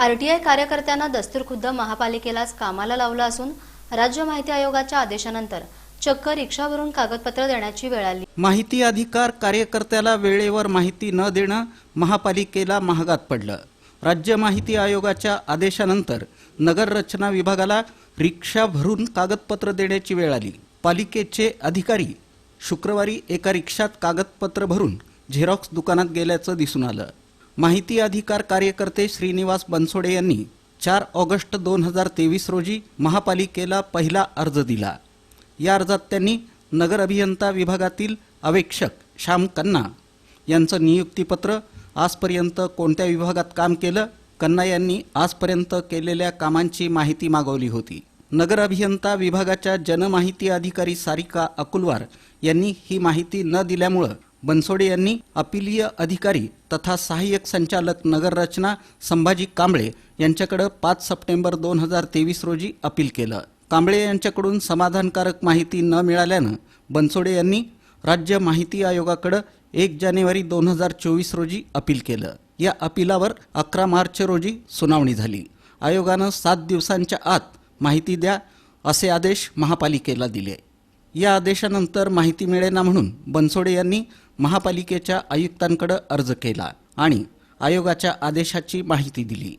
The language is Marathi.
आरटीआय कार्यकर्त्यांना दस्तूरखुद्द महापालिकेलाच कामाला लावलं असून राज्य माहिती आयोगाच्या आदेशानंतर चक्क रिक्षावरून कागदपत्र देण्याची वेळ आली. माहिती अधिकार कार्यकर्त्याला वेळेवर माहिती न देणं महापालिकेला महागात पडलं. राज्य माहिती आयोगाच्या आदेशानंतर नगररचना विभागाला रिक्षा भरून कागदपत्र देण्याची वेळ आली. पालिकेचे अधिकारी शुक्रवारी एका रिक्षात कागदपत्र भरून झेरॉक्स दुकानात गेल्याचं दिसून आलं. माहिती अधिकार कार्यकर्ते श्रीनिवास बनसोडे यांनी चार ऑगस्ट दोन हजार तेवीस रोजी महापालिकेला पहिला अर्ज दिला. या अर्जात त्यांनी नगर अभियंता विभागातील अवेक्षक श्याम कन्ना यांचं नियुक्तीपत्र आजपर्यंत कोणत्या विभागात काम केलं कन्ना यांनी आजपर्यंत केलेल्या कामांची माहिती मागवली होती. नगर अभियंता विभागाच्या जनमाहिती अधिकारी सारिका अकुलवार यांनी ही माहिती न दिल्यामुळं बनसोडे यांनी अपिलीय अधिकारी तथा सहाय्यक संचालक नगररचना संभाजी कांबळे यांच्याकडे पाच सप्टेंबर दोन हजार तेवीस रोजी अपील केलं. कांबळे यांच्याकडून समाधानकारक माहिती न मिळाल्यानं बनसोडे यांनी राज्य माहिती आयोगाकडं एक जानेवारी दोन हजार चोवीस रोजी अपील केलं. या अपिलावर अकरा मार्च रोजी सुनावणी झाली. आयोगानं सात दिवसांच्या आत माहिती द्या असे आदेश महापालिकेला दिले. या आदेशानंतर माहिती मिळेना म्हणून बनसोडे यांनी महापालिकेच्या आयुक्तांकडे अर्ज केला आणि आयोगाच्या आदेशाची माहिती दिली.